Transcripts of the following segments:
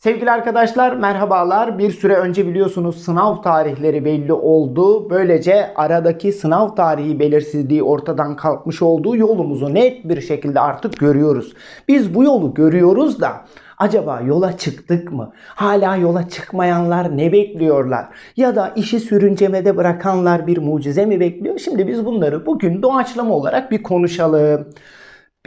Sevgili arkadaşlar merhabalar. Bir süre önce biliyorsunuz sınav tarihleri belli oldu. Böylece aradaki sınav tarihi belirsizliği ortadan kalkmış olduğu yolumuzu net bir şekilde artık görüyoruz. Biz bu yolu görüyoruz da acaba yola çıktık mı? Hala yola çıkmayanlar ne bekliyorlar? Ya da işi sürüncemede bırakanlar bir mucize mi bekliyor? Şimdi biz bunları bugün doğaçlama olarak bir konuşalım.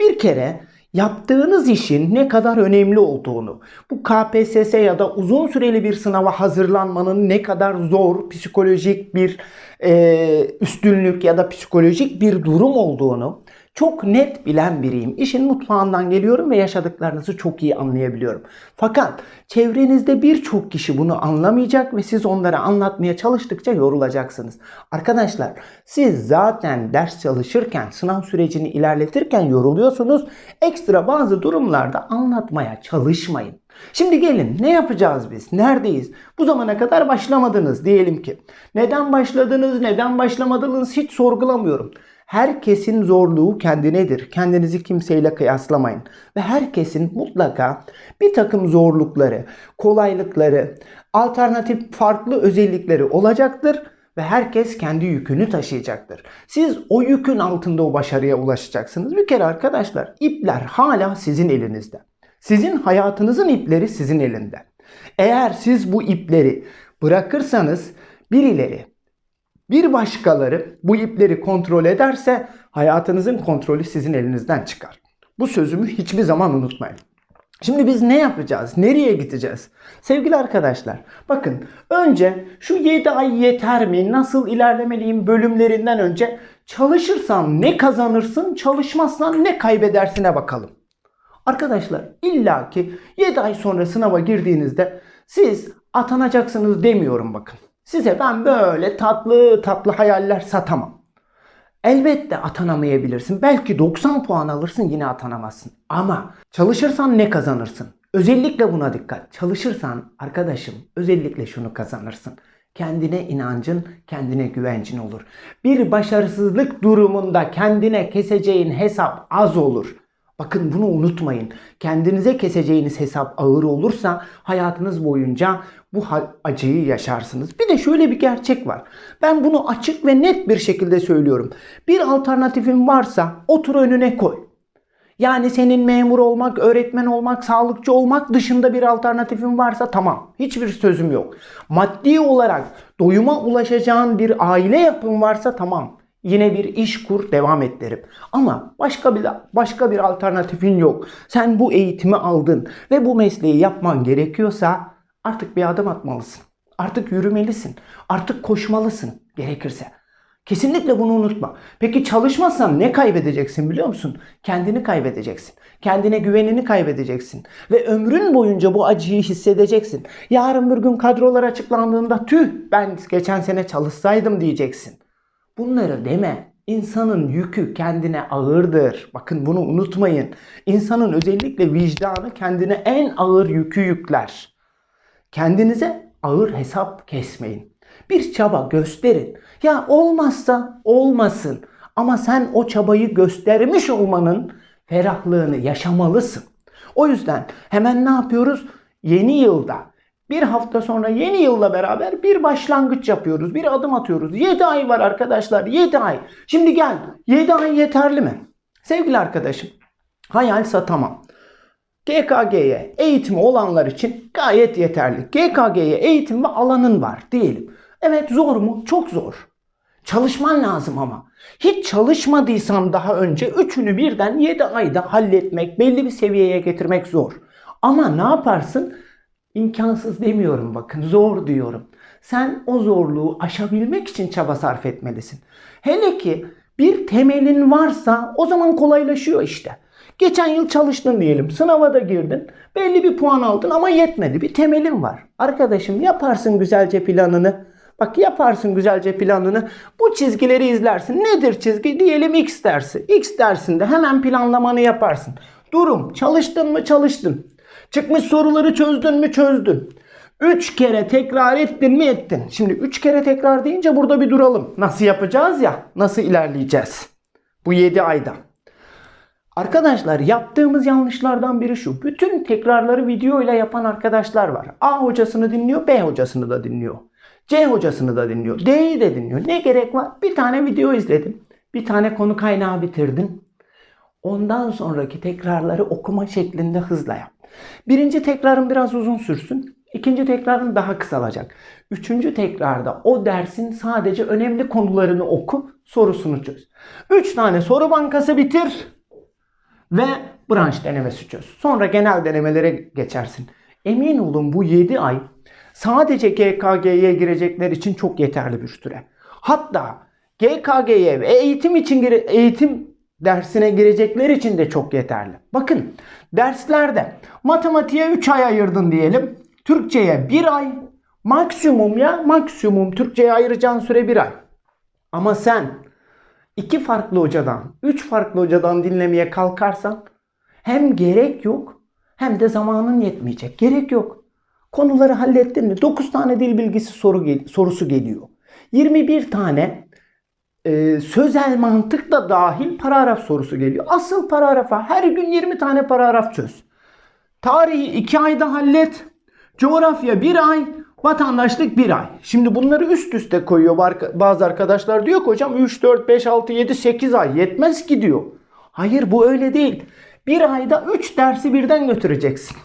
Bir kere yaptığınız işin ne kadar önemli olduğunu, bu KPSS ya da uzun süreli bir sınava hazırlanmanın ne kadar zor, psikolojik bir e, üstünlük ya da psikolojik bir durum olduğunu çok net bilen biriyim. İşin mutfağından geliyorum ve yaşadıklarınızı çok iyi anlayabiliyorum. Fakat çevrenizde birçok kişi bunu anlamayacak ve siz onlara anlatmaya çalıştıkça yorulacaksınız. Arkadaşlar siz zaten ders çalışırken, sınav sürecini ilerletirken yoruluyorsunuz. Ekstra bazı durumlarda anlatmaya çalışmayın. Şimdi gelin ne yapacağız biz? Neredeyiz? Bu zamana kadar başlamadınız diyelim ki. Neden başladınız, neden başlamadınız hiç sorgulamıyorum. Herkesin zorluğu kendinedir. Kendinizi kimseyle kıyaslamayın. Ve herkesin mutlaka bir takım zorlukları, kolaylıkları, alternatif farklı özellikleri olacaktır ve herkes kendi yükünü taşıyacaktır. Siz o yükün altında o başarıya ulaşacaksınız. Bir kere arkadaşlar ipler hala sizin elinizde. Sizin hayatınızın ipleri sizin elinde. Eğer siz bu ipleri bırakırsanız birileri bir başkaları bu ipleri kontrol ederse hayatınızın kontrolü sizin elinizden çıkar. Bu sözümü hiçbir zaman unutmayın. Şimdi biz ne yapacağız? Nereye gideceğiz? Sevgili arkadaşlar, bakın önce şu 7 ay yeter mi? Nasıl ilerlemeliyim bölümlerinden önce çalışırsan ne kazanırsın, çalışmazsan ne kaybedersine bakalım. Arkadaşlar illaki 7 ay sonra sınava girdiğinizde siz atanacaksınız demiyorum bakın. Size ben böyle tatlı tatlı hayaller satamam. Elbette atanamayabilirsin. Belki 90 puan alırsın yine atanamazsın. Ama çalışırsan ne kazanırsın? Özellikle buna dikkat. Çalışırsan arkadaşım özellikle şunu kazanırsın. Kendine inancın, kendine güvencin olur. Bir başarısızlık durumunda kendine keseceğin hesap az olur. Bakın bunu unutmayın. Kendinize keseceğiniz hesap ağır olursa hayatınız boyunca bu acıyı yaşarsınız. Bir de şöyle bir gerçek var. Ben bunu açık ve net bir şekilde söylüyorum. Bir alternatifin varsa otur önüne koy. Yani senin memur olmak, öğretmen olmak, sağlıkçı olmak dışında bir alternatifin varsa tamam. Hiçbir sözüm yok. Maddi olarak doyuma ulaşacağın bir aile yapın varsa tamam. Yine bir iş kur, devam et derim. Ama başka bir başka bir alternatifin yok. Sen bu eğitimi aldın ve bu mesleği yapman gerekiyorsa artık bir adım atmalısın. Artık yürümelisin. Artık koşmalısın gerekirse. Kesinlikle bunu unutma. Peki çalışmazsan ne kaybedeceksin biliyor musun? Kendini kaybedeceksin. Kendine güvenini kaybedeceksin. Ve ömrün boyunca bu acıyı hissedeceksin. Yarın bir gün kadrolar açıklandığında tüh ben geçen sene çalışsaydım diyeceksin. Bunları deme. İnsanın yükü kendine ağırdır. Bakın bunu unutmayın. İnsanın özellikle vicdanı kendine en ağır yükü yükler. Kendinize ağır hesap kesmeyin. Bir çaba gösterin. Ya olmazsa olmasın. Ama sen o çabayı göstermiş olmanın ferahlığını yaşamalısın. O yüzden hemen ne yapıyoruz? Yeni yılda bir hafta sonra yeni yılla beraber bir başlangıç yapıyoruz. Bir adım atıyoruz. 7 ay var arkadaşlar. 7 ay. Şimdi gel. 7 ay yeterli mi? Sevgili arkadaşım. Hayal satamam. GKG'ye eğitimi olanlar için gayet yeterli. GKG'ye eğitim ve alanın var diyelim. Evet zor mu? Çok zor. Çalışman lazım ama. Hiç çalışmadıysan daha önce üçünü birden 7 ayda halletmek, belli bir seviyeye getirmek zor. Ama ne yaparsın? İmkansız demiyorum bakın zor diyorum. Sen o zorluğu aşabilmek için çaba sarf etmelisin. Hele ki bir temelin varsa o zaman kolaylaşıyor işte. Geçen yıl çalıştın diyelim. Sınava da girdin. Belli bir puan aldın ama yetmedi. Bir temelin var. Arkadaşım yaparsın güzelce planını. Bak yaparsın güzelce planını. Bu çizgileri izlersin. Nedir çizgi? Diyelim X dersi. X dersinde hemen planlamanı yaparsın. Durum. Çalıştın mı? Çalıştın. Çıkmış soruları çözdün mü? Çözdün. Üç kere tekrar ettin mi? Ettin. Şimdi üç kere tekrar deyince burada bir duralım. Nasıl yapacağız ya? Nasıl ilerleyeceğiz? Bu yedi ayda. Arkadaşlar yaptığımız yanlışlardan biri şu. Bütün tekrarları video ile yapan arkadaşlar var. A hocasını dinliyor, B hocasını da dinliyor. C hocasını da dinliyor, D'yi de dinliyor. Ne gerek var? Bir tane video izledin. Bir tane konu kaynağı bitirdin. Ondan sonraki tekrarları okuma şeklinde hızla yap. Birinci tekrarın biraz uzun sürsün. İkinci tekrarın daha kısalacak. Üçüncü tekrarda o dersin sadece önemli konularını oku, sorusunu çöz. Üç tane soru bankası bitir ve branş denemesi çöz. Sonra genel denemelere geçersin. Emin olun bu 7 ay sadece GKG'ye girecekler için çok yeterli bir süre. Hatta GKG'ye ve eğitim için eğitim dersine girecekler için de çok yeterli. Bakın derslerde matematiğe 3 ay ayırdın diyelim. Türkçeye 1 ay. Maksimum ya maksimum Türkçeye ayıracağın süre 1 ay. Ama sen iki farklı hocadan, üç farklı hocadan dinlemeye kalkarsan hem gerek yok hem de zamanın yetmeyecek. Gerek yok. Konuları hallettin mi? 9 tane dil bilgisi soru sorusu geliyor. 21 tane e, sözel mantık da dahil paragraf sorusu geliyor. Asıl paragrafa her gün 20 tane paragraf çöz. Tarihi 2 ayda hallet. Coğrafya 1 ay. Vatandaşlık 1 ay. Şimdi bunları üst üste koyuyor bazı arkadaşlar. Diyor ki hocam 3, 4, 5, 6, 7, 8 ay yetmez ki diyor. Hayır bu öyle değil. Bir ayda 3 dersi birden götüreceksin.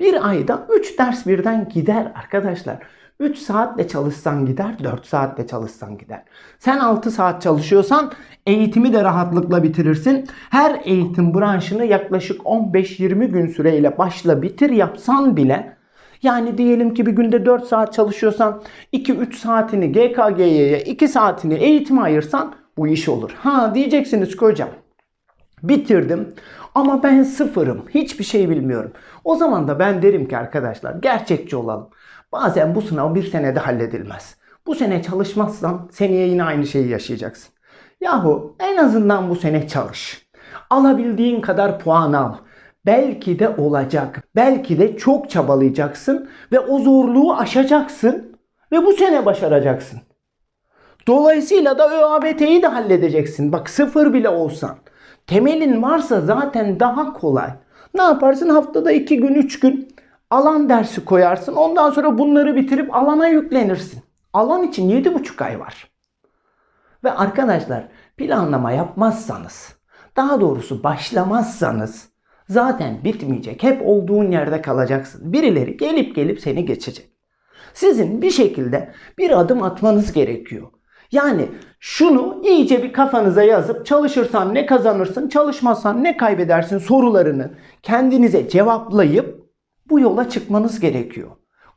Bir ayda 3 ders birden gider arkadaşlar. 3 saatle çalışsan gider, 4 saatle çalışsan gider. Sen 6 saat çalışıyorsan eğitimi de rahatlıkla bitirirsin. Her eğitim branşını yaklaşık 15-20 gün süreyle başla bitir yapsan bile yani diyelim ki bir günde 4 saat çalışıyorsan 2-3 saatini GKG'ye 2 saatini eğitime ayırsan bu iş olur. Ha diyeceksiniz ki hocam bitirdim ama ben sıfırım. Hiçbir şey bilmiyorum. O zaman da ben derim ki arkadaşlar gerçekçi olalım. Bazen bu sınav bir senede halledilmez. Bu sene çalışmazsan seneye yine aynı şeyi yaşayacaksın. Yahu en azından bu sene çalış. Alabildiğin kadar puan al. Belki de olacak. Belki de çok çabalayacaksın ve o zorluğu aşacaksın ve bu sene başaracaksın. Dolayısıyla da ÖABT'yi de halledeceksin. Bak sıfır bile olsan. Temelin varsa zaten daha kolay. Ne yaparsın? Haftada iki gün, üç gün alan dersi koyarsın. Ondan sonra bunları bitirip alana yüklenirsin. Alan için yedi buçuk ay var. Ve arkadaşlar planlama yapmazsanız, daha doğrusu başlamazsanız zaten bitmeyecek. Hep olduğun yerde kalacaksın. Birileri gelip gelip seni geçecek. Sizin bir şekilde bir adım atmanız gerekiyor. Yani şunu iyice bir kafanıza yazıp çalışırsan ne kazanırsın, çalışmazsan ne kaybedersin sorularını kendinize cevaplayıp bu yola çıkmanız gerekiyor.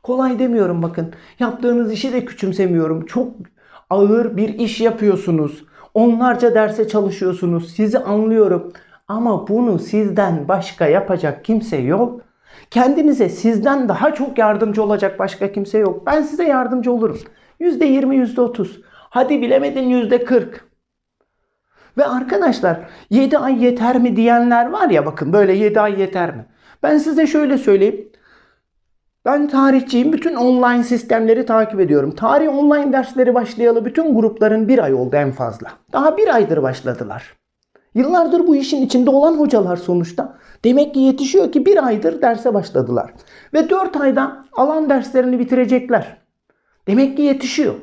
Kolay demiyorum bakın. Yaptığınız işi de küçümsemiyorum. Çok ağır bir iş yapıyorsunuz. Onlarca derse çalışıyorsunuz. Sizi anlıyorum. Ama bunu sizden başka yapacak kimse yok. Kendinize sizden daha çok yardımcı olacak başka kimse yok. Ben size yardımcı olurum. %20, %30. Hadi bilemedin %40. Ve arkadaşlar 7 ay yeter mi diyenler var ya bakın böyle 7 ay yeter mi? Ben size şöyle söyleyeyim. Ben tarihçiyim. Bütün online sistemleri takip ediyorum. Tarih online dersleri başlayalı bütün grupların bir ay oldu en fazla. Daha bir aydır başladılar. Yıllardır bu işin içinde olan hocalar sonuçta. Demek ki yetişiyor ki bir aydır derse başladılar. Ve 4 ayda alan derslerini bitirecekler. Demek ki yetişiyor.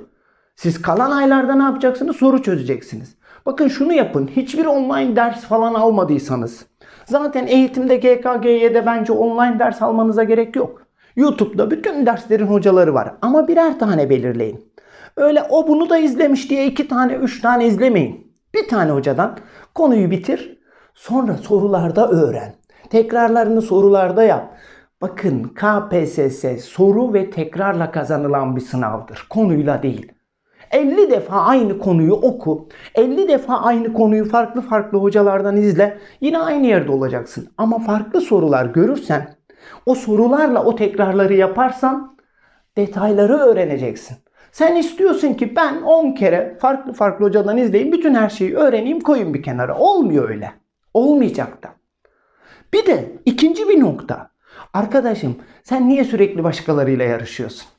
Siz kalan aylarda ne yapacaksınız? Soru çözeceksiniz. Bakın şunu yapın. Hiçbir online ders falan almadıysanız. Zaten eğitimde GKG'ye bence online ders almanıza gerek yok. YouTube'da bütün derslerin hocaları var. Ama birer tane belirleyin. Öyle o bunu da izlemiş diye iki tane, üç tane izlemeyin. Bir tane hocadan konuyu bitir. Sonra sorularda öğren. Tekrarlarını sorularda yap. Bakın KPSS soru ve tekrarla kazanılan bir sınavdır. Konuyla değil. 50 defa aynı konuyu oku. 50 defa aynı konuyu farklı farklı hocalardan izle. Yine aynı yerde olacaksın. Ama farklı sorular görürsen, o sorularla o tekrarları yaparsan detayları öğreneceksin. Sen istiyorsun ki ben 10 kere farklı farklı hocadan izleyeyim, bütün her şeyi öğreneyim, koyun bir kenara. Olmuyor öyle. Olmayacak da. Bir de ikinci bir nokta. Arkadaşım sen niye sürekli başkalarıyla yarışıyorsun?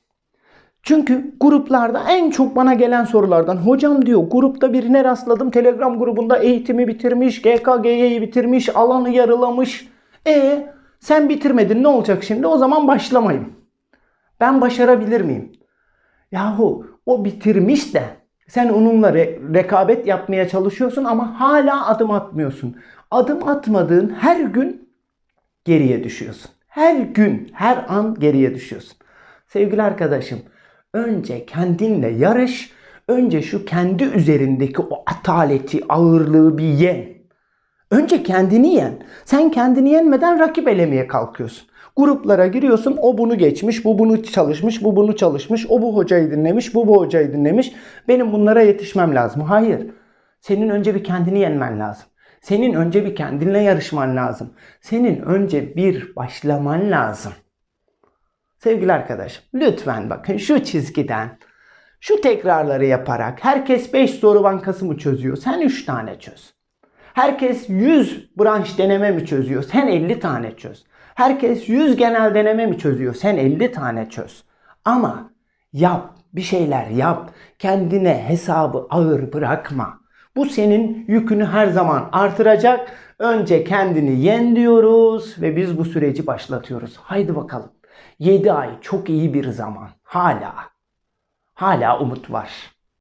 Çünkü gruplarda en çok bana gelen sorulardan hocam diyor grupta birine rastladım Telegram grubunda eğitimi bitirmiş, GKG'yi bitirmiş, alanı yarılamış. E sen bitirmedin ne olacak şimdi? O zaman başlamayayım. Ben başarabilir miyim? Yahu o bitirmiş de sen onunla re- rekabet yapmaya çalışıyorsun ama hala adım atmıyorsun. Adım atmadığın her gün geriye düşüyorsun. Her gün, her an geriye düşüyorsun. Sevgili arkadaşım, önce kendinle yarış. Önce şu kendi üzerindeki o ataleti, ağırlığı bir yen. Önce kendini yen. Sen kendini yenmeden rakip elemeye kalkıyorsun. Gruplara giriyorsun. O bunu geçmiş, bu bunu çalışmış, bu bunu çalışmış. O bu hocayı dinlemiş, bu bu hocayı dinlemiş. Benim bunlara yetişmem lazım. Hayır. Senin önce bir kendini yenmen lazım. Senin önce bir kendinle yarışman lazım. Senin önce bir başlaman lazım. Sevgili arkadaşım, lütfen bakın şu çizgiden şu tekrarları yaparak herkes 5 soru bankası mı çözüyor? Sen 3 tane çöz. Herkes 100 branş deneme mi çözüyor? Sen 50 tane çöz. Herkes 100 genel deneme mi çözüyor? Sen 50 tane çöz. Ama yap, bir şeyler yap. Kendine hesabı ağır bırakma. Bu senin yükünü her zaman artıracak. Önce kendini yen diyoruz ve biz bu süreci başlatıyoruz. Haydi bakalım. 7 ay çok iyi bir zaman. Hala. Hala umut var.